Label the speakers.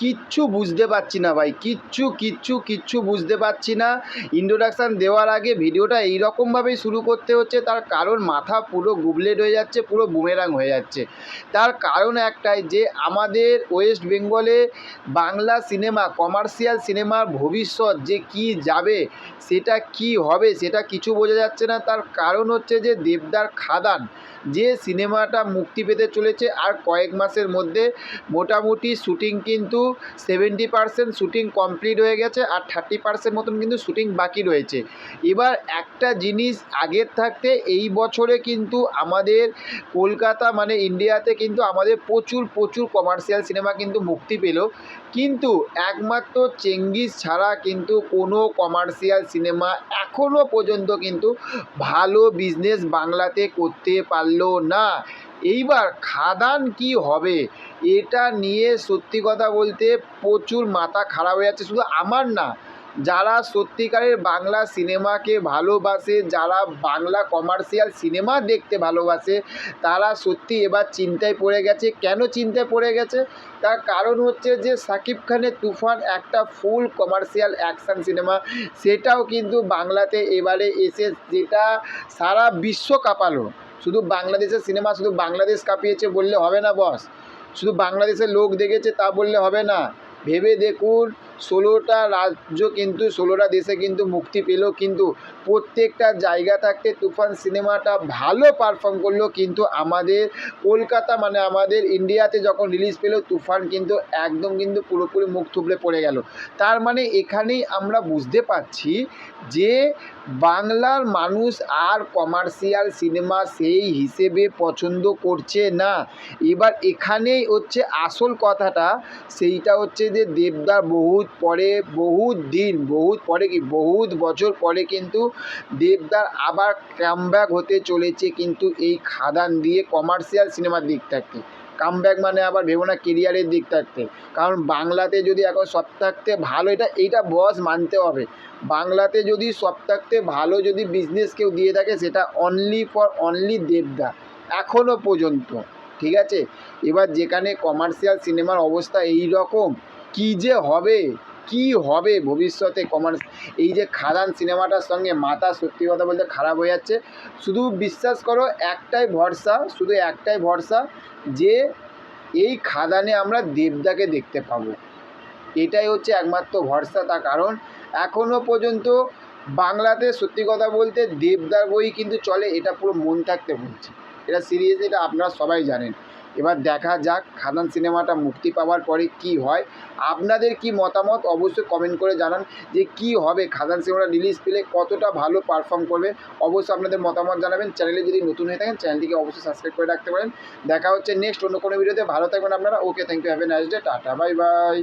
Speaker 1: কিচ্ছু বুঝতে পারছি না ভাই, কিচ্ছু কিচ্ছু কিচ্ছু বুঝতে পারছি না। ইন্ট্রোডাকশান দেওয়ার আগে ভিডিওটা এইরকমভাবেই শুরু করতে হচ্ছে, তার কারণ মাথা পুরো গুবলেট হয়ে যাচ্ছে, পুরো বুমেরাং হয়ে যাচ্ছে। তার কারণ একটাই যে, আমাদের ওয়েস্ট বেঙ্গলে বাংলা সিনেমা কমার্শিয়াল সিনেমার ভবিষ্যৎ যে কি যাবে, সেটা কি হবে, সেটা কিছু বোঝা যাচ্ছে না। তার কারণ হচ্ছে যে, দেবদার খাদান, যে সিনেমাটা মুক্তি পেতে চলেছে, আর কয়েক মাসের মধ্যে মোটামুটি শ্যুটিং কিন্তু সেভেন্টি পার্সেন্ট শ্যুটিং কমপ্লিট হয়ে গেছে আর থার্টি পার্সেন্ট মতন কিন্তু শ্যুটিং বাকি রয়েছে। এবার একটা জিনিস আগের থাকতে এই বছরে কিন্তু আমাদের কলকাতা মানে ইন্ডিয়াতে কিন্তু আমাদের প্রচুর প্রচুর কমার্শিয়াল সিনেমা কিন্তু মুক্তি পেল। কিন্তু একমাত্র চেঙ্গিস ছাড়া কিন্তু কোনো কমার্শিয়াল সিনেমা এখনও পর্যন্ত কিন্তু ভালো বিজনেস বাংলাতে করতে পারল না। এইবার খাদান কি হবে? এটা নিয়ে সত্যি কথা বলতে প্রচুর মাথা খারাপ হয়ে যাচ্ছে। শুধু আমার না, যারা সত্যিকারের বাংলা সিনেমাকে ভালোবাসে, যারা বাংলা কমার্শিয়াল সিনেমা দেখতে ভালোবাসে, তারা সত্যি এবার চিন্তায় পড়ে গেছে। কেন চিন্তায় পড়ে গেছে? তার কারণ হচ্ছে যে সাকিব খানের তুফান একটা ফুল কমার্শিয়াল অ্যাকশান সিনেমা সেটাও কিন্তু বাংলাতে এবারে এসে যেটা সারা বিশ্ব কাঁপালো। শুধু বাংলাদেশের সিনেমা শুধু বাংলাদেশ কাঁপিয়েছে বললে হবে না বস শুধু বাংলাদেশের লোক দেখেছে তা বললে হবে না। ভেবে দেখুন, ষোলোটা রাজ্য কিন্তু, ষোলোটা দেশে কিন্তু মুক্তি পেল, কিন্তু প্রত্যেকটা জায়গা থাকতে তুফান সিনেমাটা ভালো পারফর্ম করল, কিন্তু আমাদের কলকাতা মানে আমাদের ইন্ডিয়াতে যখন রিলিজ পেল, তুফান কিন্তু একদম কিন্তু পুরোপুরি মুখ থুবড়ে পড়ে গেল। তার মানে এখানেই আমরা বুঝতে পারছি যে বাংলার মানুষ আর কমার্শিয়াল সিনেমা সেই হিসেবে পছন্দ করছে না। এবার এখানেই হচ্ছে আসল কথাটা, সেইটা হচ্ছে যে দেবদার বহুত পরে বহুত দিন, বহুত পরে কি, বহুত বছর পরে কিন্তু দেবদার আবার কামব্যাক হতে চলেছে কিন্তু এই খাদান দিয়ে কমার্শিয়াল সিনেমার দিক থাকতে কামব্যাক মানে আবার ভেবো না কেরিয়ারের দিক থাকতে। কারণ বাংলাতে যদি এখন সব থাকতে ভালো, এটা, এইটা বস মানতে হবে। বাংলাতে যদি সব থাকতে ভালো যদি বিজনেস কেউ দিয়ে থাকে, সেটা অনলি ফর অনলি দেবদা এখনও পর্যন্ত। ঠিক আছে? এবার যেখানে কমার্শিয়াল সিনেমার অবস্থা এই রকম কী যে হবে? কি হবে ভবিষ্যতে কমার্স এই যে খাদান সিনেমাটার সঙ্গে মাথা সত্যি কথা বলতে খারাপ হয়ে যাচ্ছে। শুধু বিশ্বাস করো, একটাই ভরসা, শুধু একটাই ভরসা যে এই খাদানে আমরা দেবদাকে দেখতে পাবো। এটাই হচ্ছে একমাত্র ভরসা, তার কারণ এখনও পর্যন্ত বাংলাতে সত্যি কথা বলতে দেবদার বই কিন্তু চলে, এটা পুরো মন থাকতে বলছি। এটা সিরিয়াস এটা আপনারা সবাই জানেন। এবার দেখা যাক খাদান সিনেমাটা মুক্তি পাওয়ার পরে কি হয়। আপনাদের কি মতামত অবশ্যই কমেন্ট করে জানান যে কি হবে খাদান সিনেমাটা রিলিজ পেলে কতটা ভালো পারফর্ম করবে। অবশ্যই আপনাদের মতামত জানাবেন। চ্যানেলে যদি নতুন হয়ে থাকেন, চ্যানেলটিকে অবশ্যই সাবস্ক্রাইব করে রাখতে পারেন। দেখা হচ্ছে নেক্সট অন্য কোনো ভিডিওতে ভালো থাকবেন আপনারা। Okay thank you have a nice day tata bye bye